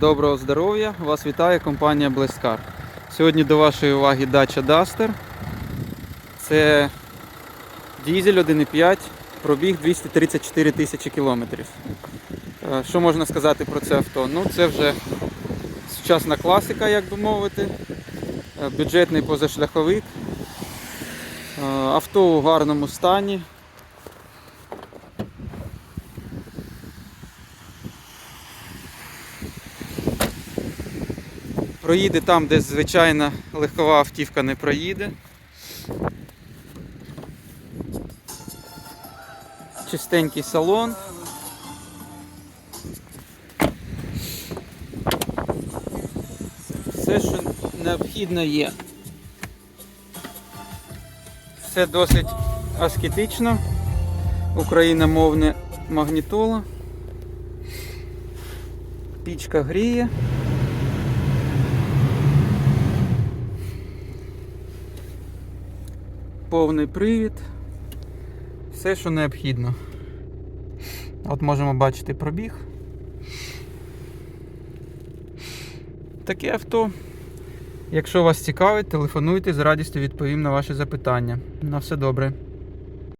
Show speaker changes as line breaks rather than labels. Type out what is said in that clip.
Доброго здоров'я! Вас вітає компанія Блескар. Сьогодні до вашої уваги дача Duster. Це дізель 1.5, пробіг 234 тисячі кілометрів. Е, Що можна сказати про це авто? Ну, це вже сучасна класика, як би мовити. Е, Бюджетний позашляховик. Е, Авто у гарному стані. Проїде там, де звичайна легкова автівка не проїде. Чистенький салон. Все, що необхідно є. Все досить аскетично. Україномовне магнітола. Пічка гріє. Повний привід, все, що необхідно. От можемо бачити пробіг. Таке авто. Якщо вас цікавить, телефонуйте, з радістю відповім на ваші запитання. На все добре.